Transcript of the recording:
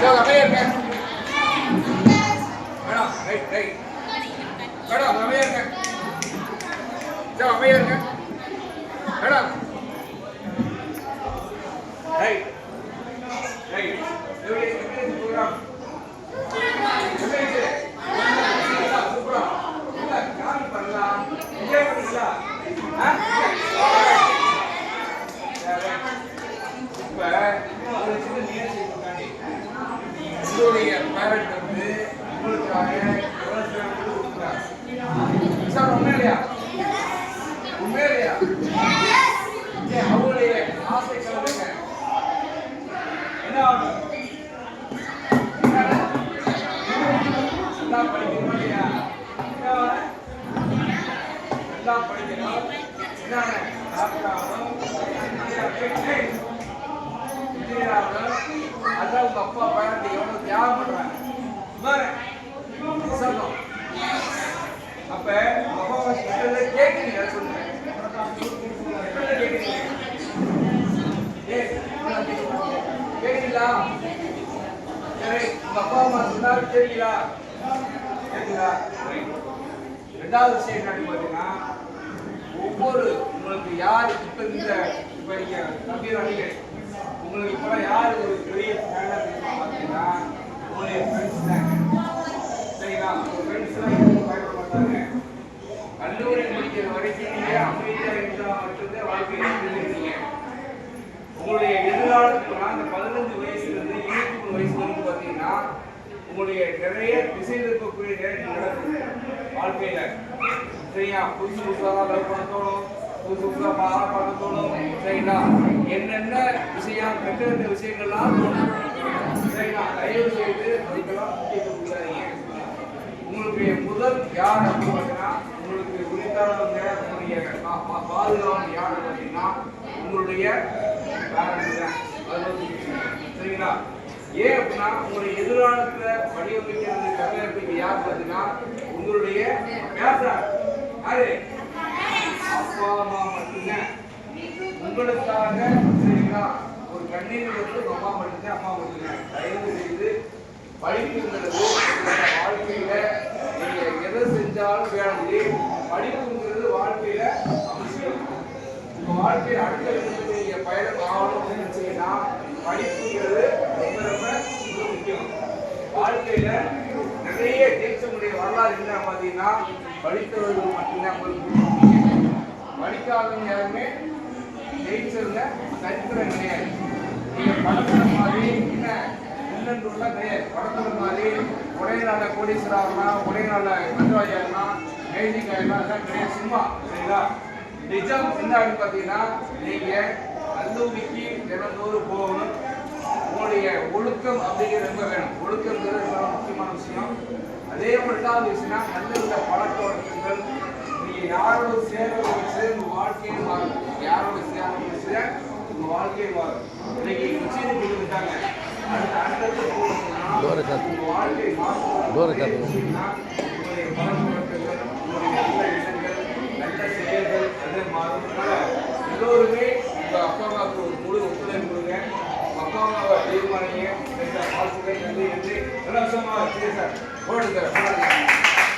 Sir அமையா இருங்க madam right right madam அமையா இருங்க சார் அமையா இருங்க மேடம் ரைட் ரைட் உங்களுடைய வந்து உங்களுக்காக எவ்வளவு பேர் கொடுக்குறாங்க சார் உண்மை இல்லையா உண்மை இல்லையா அவங்களுடைய ஆசை என்ன ஆகணும் நல்லா படிக்கணும் இல்லையா நல்லா படிக்கணும் என்ன அப்ப உங்க அப்பா அம்மா சொல்றதை கேட்குறீங்க அதை சொல்லுங்க. சொல்றதை கேட்குறீங்க. ஏய், கேட்குறீங்களா? சரி உங்க அப்பா அம்மா சொன்னாலும் கேட்கிறீங்களா? கேட்குதா ரைட். ரெண்டாவது விஷயம் என்னன்னு பார்த்தீங்கன்னா ஒவ்வொரு உங்களுக்கு யார் இப்ப இந்த இப்ப நீங்க நம்பீர் அணிகள் உங்களுக்கு இப்ப யார் ஒரு பெரிய ஃபேனா பார்த்தீங்கன்னா உங்களுடைய ஃப்ரெண்ட்ஸ் தான். நிறைய திசை இருக்கக்கூடிய வாழ்க்கையில சரியா புதுசு புதுசாக லவ் பண்ண தோணும் புதுசு புதுசாக பாரா பண்ண தோணும் சரிங்களா என்னென்ன விஷயம் கெட்ட கெட்ட விஷயங்கள்லாம் சரிங்களா தயவு செய்து அதுக்கெல்லாம் முக்கியத்துவம் கொடுக்காதீங்க உங்களுக்கு முதல் யார் அப்படின்னு பார்த்தீங்கன்னா உங்களுக்கு உரித்தானவங்க உங்களுடைய பாதுகாவல் யார் பார்த்தீங்கன்னா உங்களுடைய parents தான். சரிங்களா ஏன் அப்படின்னா உங்களுடைய எதிர்காலத்துல வடிவமைக்கிறது கதையமைக்க யார் பார்த்தீங்கன்னா உங்களுடைய பேசுறாங்க. யாரு? அப்பா அம்மா மட்டும்தான். உங்களுக்காக சரிங்களா ஒரு கண்ணீர் வந்து அம்மா மட்டும்தான் அம்மா மட்டும்தான் தயவு செய்து படிப்புங்கிறது வாழ்க்கையில நீங்க எதை செஞ்சாலும் வேணும் படிப்புங்கிறது வாழ்க்கையில அவசியம். உங்க வாழ்க்கையில அடுத்த இடத்துக்கு நீங்க பயணம் ஆகணும்னு நினைச்சீங்கன்னா படிப்புங்கிறது ரொம்ப ரொம்ப முக்கியம் வாழ்க்கையில நிறைய ஜெயிச்சவங்களுடைய வரலாறு என்ன பார்த்தீங்கன்னா படித்தவர்கள் மட்டும்தான் படிக்காதவங்க யாருமே ஜெயிச்சவங்க சரித்திரம் கிடையாது நீங்கள் படத்துல மாதிரி என்ன இல்லைன்றதுலாம் கிடையாது. படத்துல மாதிரி ஒரே நாள கோடீஸ்வரர் ஒரே நாள மதுராஜ் மேஜிக் ஆகலாம் அதெல்லாம் கிடையாது. சும்மா சரிங்களா? நிஜம் என்ன அப்படின்னு பார்த்தீங்கன்னா நீங்கள் கல்லூரிக்கு தினந்தோறும் போகணும். உங்களுடைய ஒழுக்கம் அப்படிங்கிறது ரொம்ப வேணும். ஒழுக்கங்கிறது ரொம்ப முக்கியமான விஷயம். அதே மாதிரி ரெண்டாவது விஷயம்னா நல்ல நல்ல பழக்க வழக்கங்கள் நீங்க யாரோட சேர்றது உங்க வாழ்க்கையே மாறும். யாரோட சேர்றது வச்சு உங்க வாழ்க்கையே மாறும். இன்னைக்கு உச்சியில் கொடுத்துட்டாங்க அடுத்த அடுத்தடுத்து டோரை போகணும்னா சாத்து. உங்க வாழ்க்கை மாறும். உங்களுடைய பழக்க வழக்கங்கள் உங்களுடைய நல்ல எண்ணங்கள் நல்ல செயல்கள் அது மாறும். எல்லோருமே உங்க அப்பா அம்மாவுக்கு ஒரு முழு ஒத்துழைப்பு கொடுங்க. அப்பா அம்மாவை தெய்வமானீங்க ஆசிரியர் நன்றி நன்றி சந்தோஷமாக சரி சார் போட்டு தரேன்